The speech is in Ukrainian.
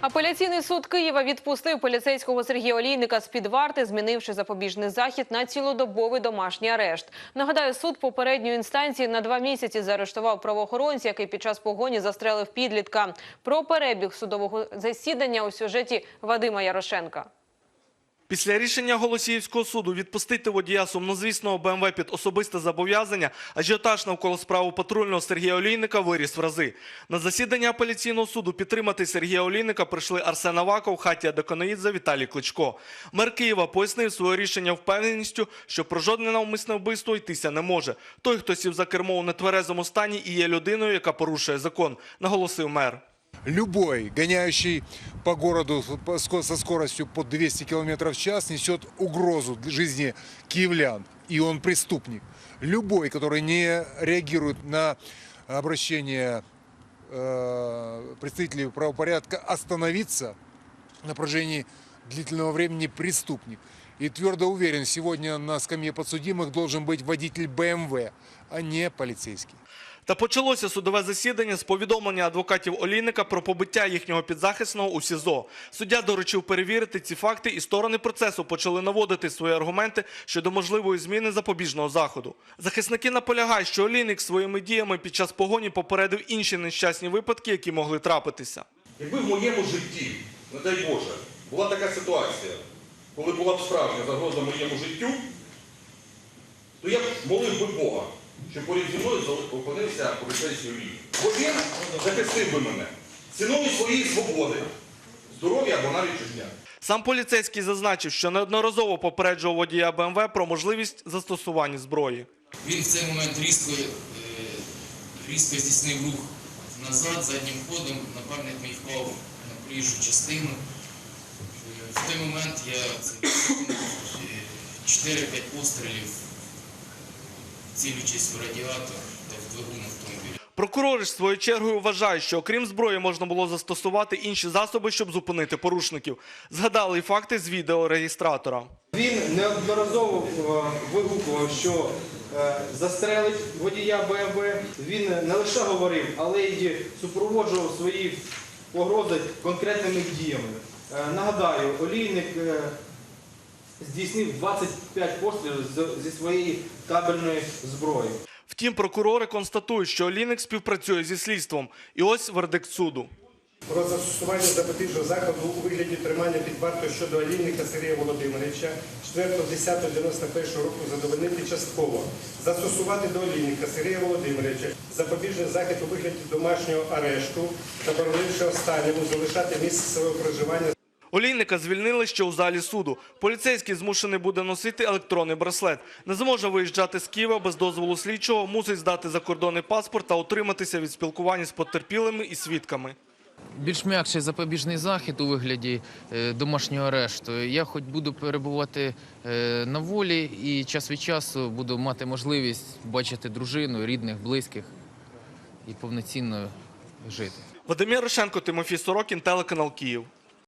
Апеляційний суд Києва відпустив поліцейського Сергія Олійника з під варти, змінивши запобіжний захід на цілодобовий домашній арешт. Нагадаю, суд попередньої інстанції на два місяці заарештував правоохоронця, який під час погоні застрелив підлітка. Про перебіг судового засідання у сюжеті Вадима Ярошенка. Після рішення Голосіївського суду відпустити водія сумнозвісного БМВ під особисте зобов'язання, ажіотаж навколо справи патрульного Сергія Олійника виріс в рази. На засідання апеляційного суду підтримати Сергія Олійника прийшли Арсен Аваков, Хатія Деконаїдзе, Віталій Кличко. Мер Києва пояснив своє рішення впевненістю, що про жодне навмисне вбивство йтися не може. Той, хто сів за кермо у нетверезому стані і є людиною, яка порушує закон, наголосив мер. Любой, гоняющий по городу со скоростью под 200 км в час, несет угрозу жизни киевлян, и он преступник. Любой, который не реагирует на обращение э, представителей правопорядка остановиться на протяжении длительного времени преступник. И твердо уверен, сегодня на скамье подсудимых должен быть водитель БМВ, а не полицейский. Та почалося судове засідання з повідомлення адвокатів Олійника про побиття їхнього підзахисного у СІЗО. Суддя доручив перевірити ці факти, і сторони процесу почали наводити свої аргументи щодо можливої зміни запобіжного заходу. Захисники наполягають, що Олійник своїми діями під час погоні попередив інші нещасні випадки, які могли трапитися. Якби в моєму житті, не дай Боже, була така ситуація, коли була б справжня загроза моєму життю, то я б молив би Бога, щоб поряд зі мною опинився поліцейський лінії. Бо він захистив би мене ціною своєї свободи, здоров'я або навіть життя. Сам поліцейський зазначив, що неодноразово попереджував водія БМВ про можливість застосування зброї. Він в цей момент різко, е, різко здійснив рух назад, заднім ходом, напарник мій впав на проїжджу частину. Е, В той момент я е, 4-5 пострілів, цілючись в радіатор та в двигун автомобіля. Прокурори ж своєю чергою вважають, що окрім зброї можна було застосувати інші засоби, щоб зупинити порушників. Згадали факти з відеореєстратора. Він неодноразово е, вигукував, що е, застрелить водія БМВ. Він не лише говорив, але й супроводжував свої погрози конкретними діями. Е, Нагадаю, олійник здійснив 25 пострілів зі своєї табельної зброї. Втім, прокурори констатують, що Олійник співпрацює зі слідством. І ось вердикт суду. про застосування запобіжного заходу у вигляді тримання під вартою щодо олійника Сергія Володимировича 4.10.91 року задовольнити частково. Застосувати до олійника Сергія Володимировича запобіжний захід у вигляді домашнього арешту, заборонивши останньому залишати місце свого проживання Олійника звільнили ще у залі суду. Поліцейський змушений буде носити електронний браслет. Не зможе виїжджати з Києва без дозволу слідчого, мусить здати закордонний паспорт та утриматися від спілкування з потерпілими і свідками. більш м'якший запобіжний захід у вигляді е, домашнього арешту. Я хоч буду перебувати е, на волі і час від часу буду мати можливість бачити дружину, рідних, близьких і повноцінно жити. Вадимир Рошенко, Тимофій Сорокін, телеканал Київ.